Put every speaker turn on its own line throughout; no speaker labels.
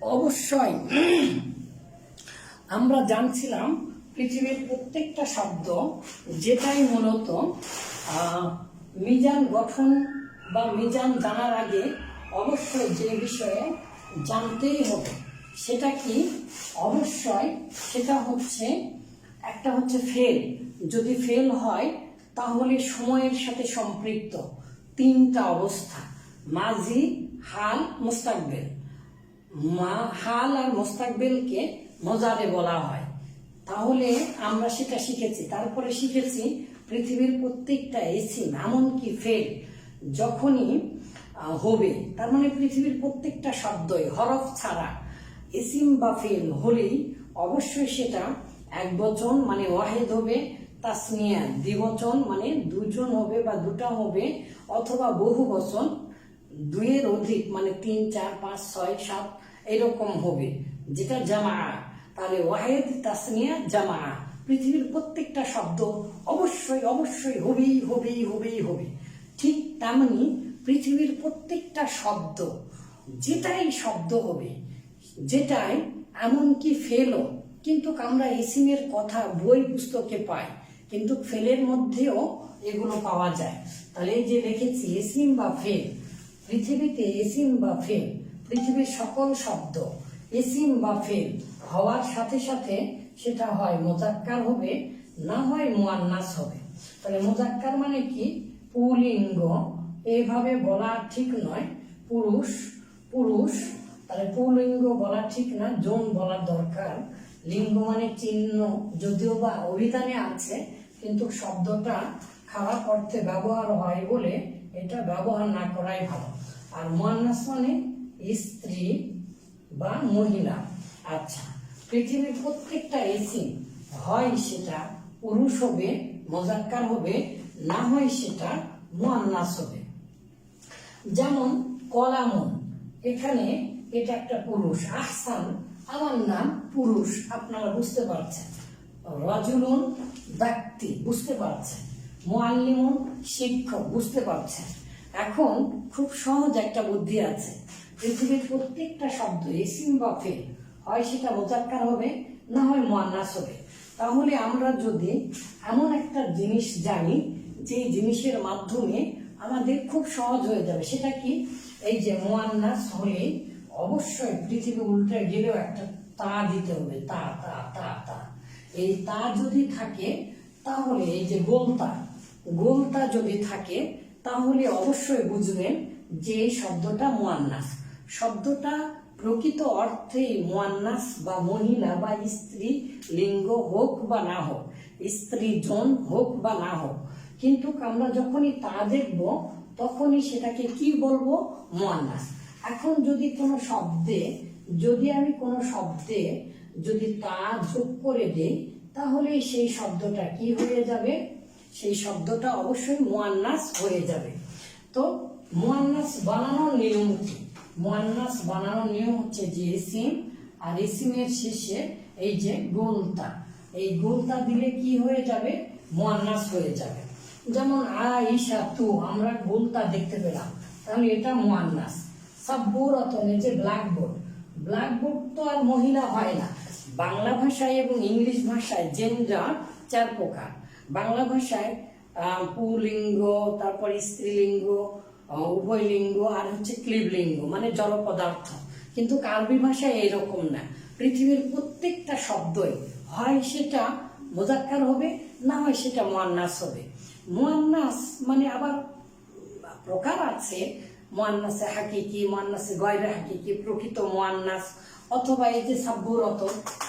অবশ্যই। আমরা জানছিলাম পৃথিবীর প্রত্যেকটা শব্দ যেটাই মূলত মিজান গঠন বা মিজান জানার আগে অবশ্যই যে বিষয়ে জানতেই হবে সেটা কি? অবশ্যই সেটা হচ্ছে, একটা হচ্ছে ফেল। যদি ফেল হয়, তাহলে সময়ের সাথে সম্পৃক্ত। তিনটা অবস্থা মাঝি হাল, মুস্তাকবেল। মা হাল আর মোস্তাকবেলকে মজারে বলা হয়। তাহলে আমরা সেটা শিখেছি। তারপরে শিখেছি পৃথিবীর প্রত্যেকটা এসিম, এমনকি ফেল, যখনই হবে। তার মানে পৃথিবীর প্রত্যেকটা শব্দই, হরফ ছাড়া। এসিম বা ফেল হলেই অবশ্যই সেটা এক বচন মানে ওয়াহেদ হবে তাসনিয়া দ্বিবচন মানে দুজন হবে বা দুটা হবে, অথবা বহু বচন দুইয়ের অধিক মানে তিন, চার, পাঁচ, ছয়, সাত, এরকম হবে। যেটা জামা তাহলে ওয়াহেদ, তাসনিয়া জামা পৃথিবীর প্রত্যেকটা শব্দ অবশ্যই অবশ্যই হবেই হবেই হবেই হবে ঠিক তেমনি পৃথিবীর প্রত্যেকটা শব্দ, যেটাই শব্দ হবে, যেটাই এমনকি ফেলও, কিন্তু আমরা এসিমের কথা, বই, পুস্তকে পাই, কিন্তু ফেলের মধ্যেও এগুলো পাওয়া যায়। তাহলে এই যে লিখেছি এসিম বা ফেল পৃথিবীতে এসিম বা ফেল, পৃথিবীর সকল শব্দ এসিম বা ফেল হওয়ার সাথে সাথে সেটা হয় মোজাক্কার হবে, না হয় মুয়ান্নাস হবে। তাহলে মোজাক্কার মানে কি? পুলিঙ্গ। এইভাবে বলা ঠিক নয়। পুরুষ পুরুষ, তাহলে পুলিঙ্গ বলা ঠিক না জোন বলা দরকার। লিঙ্গ মানে চিহ্ন, যদিও বা অভিধানে আছে, কিন্তু শব্দটা খারাপ অর্থে ব্যবহার হয় বলে এটা ব্যবহার না করাই ভালো। আর মুয়ান্নাস মানে স্ত্রী বা মহিলা আচ্ছা পৃথিবীর প্রত্যেকটা এসি হয় সেটা পুরুষ হবে মজাক্কার হবে, না হয় সেটা মুয়ান্নাস হবে। যেমন কলামন, এখানে এটা একটা পুরুষ, আহসান, আমার নাম পুরুষ, আপনারা বুঝতে পারছেন। রজুলুন ব্যক্তি, বুঝতে পারছেন। মোয়াল্লিমুন শিক্ষক, বুঝতে পারছেন এখন খুব সহজ একটা বুদ্ধি আছে। পৃথিবীর প্রত্যেকটা শব্দ এসিম বা ফেল। হয় সেটা মোজাক্কার হবে, না হয় মোয়ান্নাস হবে। তাহলে আমরা যদি এমন একটা জিনিস জানি যে জিনিসের মাধ্যমে আমাদের খুব সহজ হয়ে যাবে। সেটা কি? এই যে মোয়ান্নাস হলে অবশ্যই পৃথিবী উল্টে গেলেও একটা তা দিতে হবে, তা তা তা তা। এই তা যদি থাকে, তাহলে এই যে গোলতা গোলতা যদি থাকে, তাহলে অবশ্যই বুঝবেন যে শব্দটা মোয়ান্নাস। শব্দটা প্রকৃত অর্থেই মোয়ান্নাস বা মহিলা বা স্ত্রী লিঙ্গ হোক বা না হোক স্ত্রী জন হোক বা না হোক। কিন্তু আমরা যখনই তা দেখব, তখনই সেটাকে কি বলব? মোয়ান্নাস। এখন যদি কোনো শব্দে, যদি আমি কোনো শব্দে যদি তা যোগ করে দেই, তাহলে সেই শব্দটা কি হয়ে যাবে? সেই শব্দটা অবশ্যই মোয়ান্নাস হয়ে যাবে। তো মোয়ান্নাস বানানোর নিয়ম কি? মোয়ান্নাস বানানোর নিয়ম হচ্ছে যে এসিম, আর এসিমের শেষে এই যে গোলতা। এই গোলতা দিলে কি হয়ে যাবে? মোয়ান্নাস হয়ে যাবে। যেমন আইসা তু, আমরা গোলতা দেখতে পেলাম। তাহলে এটা মোয়ান্নাস। সাব্বুরাতন এই যে ব্ল্যাকবোর্ড। ব্ল্যাকবোর্ড তো আর মহিলা হয় না। বাংলা ভাষায় এবং ইংলিশ ভাষায় জেন্ডার চার প্রকার। বাংলা ভাষায় পুলিঙ্গ তারপর স্ত্রীলিঙ্গ আহ, উভয়লিঙ্গ আর হচ্ছে ক্লিবলিঙ্গ মানে জড় পদার্থ কিন্তু কার্বি ভাষায় এরকম না। পৃথিবীর প্রত্যেকটা শব্দই হয় সেটা মোজাক্কার হবে না হয় সেটা মোয়ান্নাস হবে। মোয়ান্নাস মানে আবার প্রকার আছে মোয়ান্নাসে হাকিকি, মোয়ান্নাসে গয়রে হাকিকি, প্রকৃত মোয়ান্নাস, অথবা এই যে সাব্যরত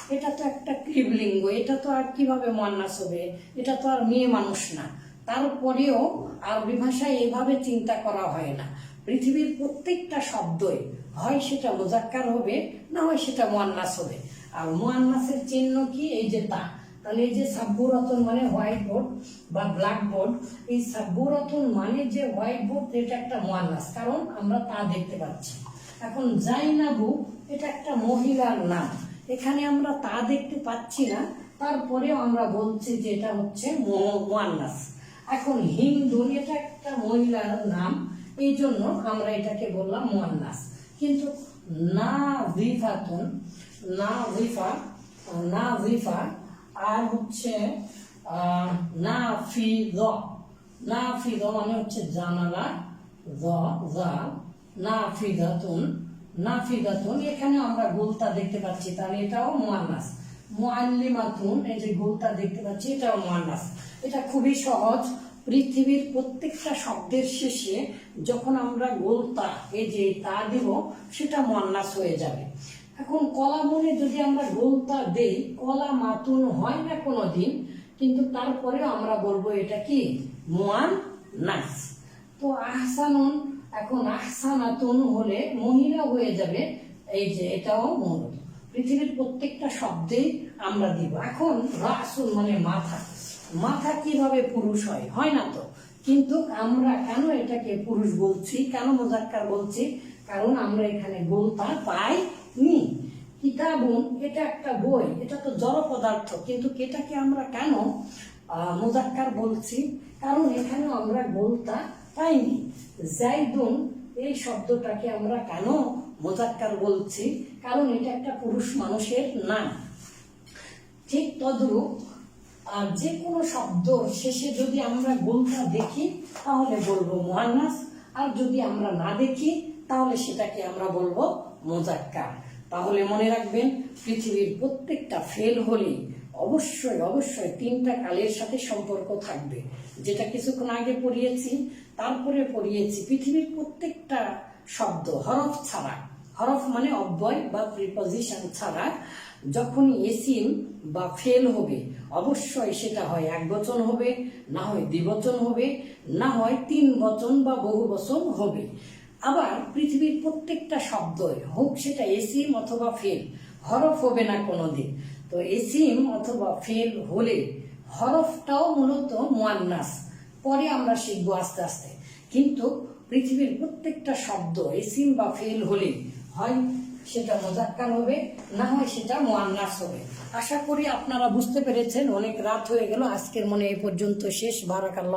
এটা তো একটা ক্লিবলিঙ্গ এটা তো আর কীভাবে মোয়ান্নাস হবে? এটা তো আর মেয়ে মানুষ না। তারপরেও আরবি ভাষায় এভাবে চিন্তা করা হয় না। পৃথিবীর প্রত্যেকটা শব্দই হয় সেটা মোজাক্কার হবে, না হয় সেটা মোয়ান্নাস হবে। আর মোয়ান্নাসের চিহ্ন কি? এই যে তা। তাহলে এই যে সাব্বুরতন মানে হোয়াইট বোর্ড বা ব্ল্যাক বোর্ড এই সাব্বুরতন মানে যে হোয়াইট বোর্ড এটা একটা মোয়ান্নাস কারণ আমরা তা দেখতে পাচ্ছি। এখন জাইনাবু, এটা একটা মহিলার নাম। এখানে আমরা তা দেখতে পাচ্ছি না, তারপরেও আমরা বলছি যে এটা হচ্ছে মো- মোয়ান্নাস এখন হিন্দু, এটা একটা মহিলার নাম এই জন্য আমরা এটাকে বললাম মোয়ান্নাস কিন্তু না ভিফাতুন না ভিফা না ভিফা আর হচ্ছে না ফি দ না ফি মানে হচ্ছে জানালা দ যা না ফিদাতুন না ফিদাতুন এখানে আমরা গোলতা দেখতে পাচ্ছি, তাহলে এটাও মুয়ান্নাস মুআল্লিমাতুন, এই যে গোলতা দেখতে পাচ্ছি, এটাও মুয়ান্নাস এটা খুবই সহজ, পৃথিবীর প্রত্যেকটা শব্দের শেষে যখন আমরা গোলতা এই যে তা দিব, সেটা মুয়ান্নাস হয়ে যাবে। এখন কলা মনে যদি আমরা গোলতা দেই, কলা মাতুন হয় না কোনো দিন কিন্তু তারপরে আমরা বলব এটা কি? মুয়ান নাস তো আহসানুন, এখন আহসানাতুন হলে মহিলা হয়ে যাবে, এই যে এটাও মহিলা পৃথিবীর প্রত্যেকটা শব্দে আমরা দিব। এখন রাসুন মানে মাথা। মাথা কীভাবে পুরুষ হয়? হয় না তো? কিন্তু আমরা কেন এটাকে পুরুষ বলছি? কেন মোজাক্কার বলছি? কারণ আমরা এখানে গোলতা পাই কিতাবুন এটা একটা বই, এটা তো জড় পদার্থ কিন্তু এটাকে আমরা কেন মোজাক্কার বলছি? কারণ এখানে আমরা গোলতা পাইনি। জাইদুন এই শব্দটাকে আমরা কেন মোজাক্কার বলছি? কারণ এটা একটা পুরুষ মানুষের নাম। ঠিক তদ্রূপ আর যে কোনো শব্দ শেষে যদি আমরা গোলটা দেখি, তাহলে বলব মুহান্নাস। আর যদি আমরা না দেখি, তাহলে সেটাকে আমরা বলব মোজাক্কার তাহলে মনে রাখবেন, পৃথিবীর প্রত্যেকটা ফেল হলে অবশ্যই অবশ্যই তিনটা কালের সাথে সম্পর্ক থাকবে। যেটা কিছুক্ষণ আগে পড়িয়েছি, তারপরে পড়িয়েছি। পৃথিবীর প্রত্যেকটা শব্দ, হরফ ছাড়া, হরফ মানে অব্যয় বা প্রিপজিশন ছাড়া যখনই এসিম বা ফেল হবে, অবশ্যই সেটা হয় এক বচন হবে, না হয় দ্বিবচন হবে, না হয় তিন বচন বা বহু বচন হবে। আবার পৃথিবীর প্রত্যেকটা শব্দই হোক সেটা এসিম অথবা ফেল, হরফ হবে না কোনোদিন। তো এসিম অথবা ফেল হলে হরফটাও মূলত মোয়ান্নাস, পরে আমরা শিখব আস্তে আস্তে। কিন্তু পৃথিবীর প্রত্যেকটা শব্দ, এসিম বা ফেল হলে হয় সেটা মোজাক্কার হবে, না হয় সেটা মোয়ান্নাস হবে। আশা করি আপনারা বুঝতে পেরেছেন, অনেক রাত হয়ে গেল, আজকের মনে এই পর্যন্ত শেষ, বারাকাল্লাহ।